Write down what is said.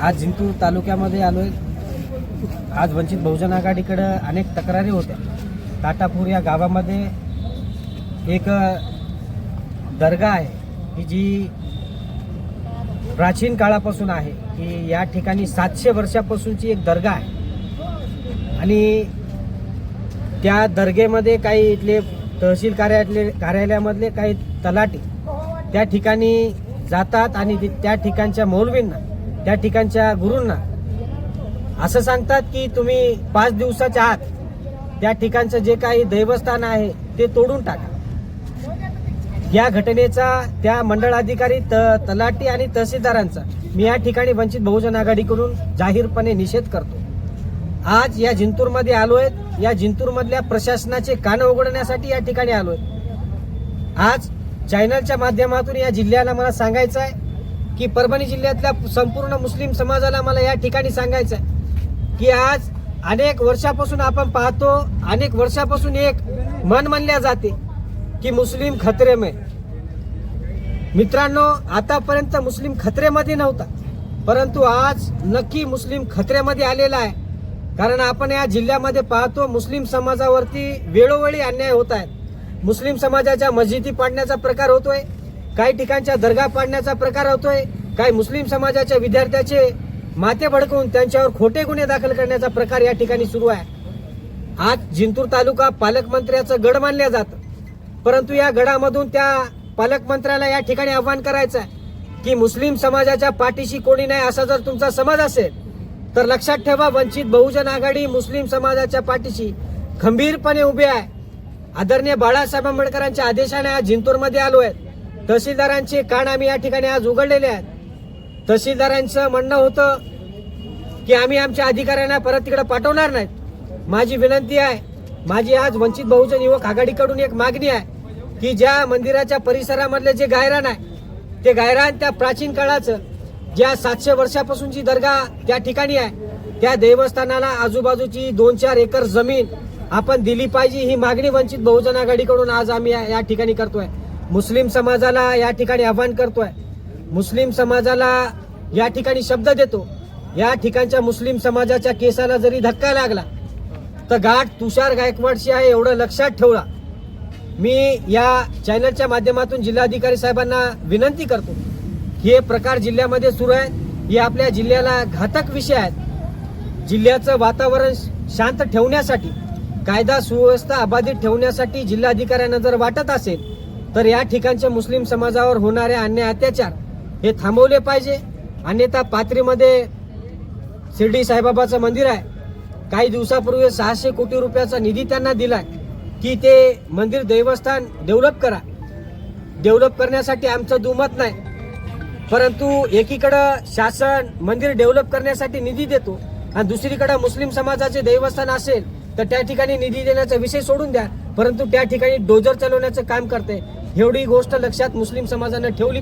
आज जिंतूर तालुक्यामध्ये आलोय. आज वंचित बहुजन आघाडीकडं अनेक तक्रारी होत्या. ताटापूर या गावामध्ये एक दर्गा आहे. की जी प्राचीन काळापासून आहे की या ठिकाणी सातशे वर्षापासूनची एक दर्गा आहे. आणि त्या दर्गेमध्ये काही इथले तहसील कार्यालय कार्यालयामधले काही तलाटी त्या ठिकाणी जातात आणि त्या ठिकाणच्या मौलवींना त्या ठिकाणच्या गुरूंना असं सांगतात की तुम्ही पाच दिवसाच्या आत त्या ठिकाणचं जे काही दैवस्थान आहे ते तोडून टाका. या घटनेचा त्या मंडळ अधिकारी त तलाटी आणि तहसीलदारांचा मी या ठिकाणी वंचित बहुजन आघाडीकडून जाहीरपणे निषेध करतो. आज या जिंतूरमध्ये आलोय या जिंतूरमधल्या प्रशासनाचे कान उघडण्यासाठी या ठिकाणी आलोय. आज चॅनलच्या माध्यमातून या जिल्ह्याला मला सांगायचं आहे की परभणी जिल्ह्यातल्या संपूर्ण मुस्लिम समाजाला मला या ठिकाणी सांगायचं आहे की आज अनेक वर्षापासून आपण पाहतो अनेक वर्षापासून एक मन म्हणल्या जाते की मुस्लिम खत्रेमय. मित्रांनो आतापर्यंत मुस्लिम खतरेमध्ये नव्हता परंतु आज नक्की मुस्लिम खतरेमध्ये आलेला आहे. कारण आपण या जिल्ह्यामध्ये पाहतो मुस्लिम समाजावरती वेळोवेळी अन्याय होत आहेत. मुस्लिम समाजाच्या मस्जिदी पाडण्याचा प्रकार होतोय काही ठिकाणच्या दर्गा पाडण्याचा प्रकार होतोय काही मुस्लिम समाजाच्या विद्यार्थ्याचे माते भडकवून त्यांच्यावर खोटे गुन्हे दाखल करण्याचा प्रकार या ठिकाणी सुरू आहे. आज जिंतूर तालुका पालकमंत्र्याचं गड मानलं जातं. परंतु या गडामधून त्या पालकमंत्र्याला या ठिकाणी आव्हान करायचं आहे की मुस्लिम समाजाच्या पाठीशी कोणी नाही असा जर तुमचा समज असेल तर लक्षात ठेवा वंचित बहुजन आघाडी मुस्लिम समाजाच्या पाठीशी खंबीरपणे उभे आहे. आदरणीय बाळासाहेब आंबेडकरांच्या आदेशाने आज जिंतूरमध्ये आलो आहे. तहसीलदारांचे कान आम्ही या ठिकाणी आज उघडलेले आहेत. तहसीलदारांचं म्हणणं होतं की आम्ही आमच्या अधिकाऱ्यांना परत तिकडे पाठवणार नाहीत. माझी विनंती आहे माझी आज वंचित बहुजन युवक आघाडीकडून एक मागणी आहे की ज्या मंदिराच्या परिसरामधले जे गायरान आहे ते गायरान त्या प्राचीन काळाचं ज्या सातशे वर्षापासूनची दर्गा त्या ठिकाणी आहे त्या देवस्थानाला आजूबाजूची दोन चार एकर जमीन आपण दिली पाहिजे ही मागणी वंचित बहुजन आघाडीकडून आज आम्ही या या ठिकाणी करतोय. मुस्लिम समाजाला या ठिकाणी आव्हान करतोय. मुस्लिम समाजाला या ठिकाणी शब्द देतो. या ठिकाणच्या मुस्लिम समाजाच्या केसाला जरी धक्का लागला तर गाठ तुषार गायकवाडशी आहे एवढं लक्षात ठेवला मी या चॅनलच्या माध्यमातून जिल्हाधिकारी साहेबांना विनंती करतो हे प्रकार जिल्ह्यामध्ये सुरू आहेत. हे आपल्या जिल्ह्याला घातक विषय आहेत. जिल्ह्याचं वातावरण शांत ठेवण्यासाठी कायदा सुव्यवस्था अबाधित ठेवण्यासाठी जिल्हाधिकाऱ्यांना जर वाटत असेल तर या ठिकाणच्या मुस्लिम समाजावर होणारे अन्याय अत्याचार हे थांबवले पाहिजे. अन्यथा पात्रीमध्ये शिर्डी साईबाबाचं मंदिर आहे. काही दिवसापूर्वी सहाशे कोटी रुपयाचा निधी त्यांना दिलाय की ते मंदिर देवस्थान डेव्हलप करा. डेव्हलप करण्यासाठी आमचं दुमत नाही. परंतु एकीकडं शासन मंदिर डेव्हलप करण्यासाठी निधी देतो आणि दुसरीकडं मुस्लिम समाजाचे देवस्थान असेल तर त्या ठिकाणी निधी देण्याचा विषय सोडून द्या. परंतु त्या ठिकाणी डोजर चालवण्याचं काम करते. एवढी गोष्ट लक्षात मुस्लिम समाजानं ठेवली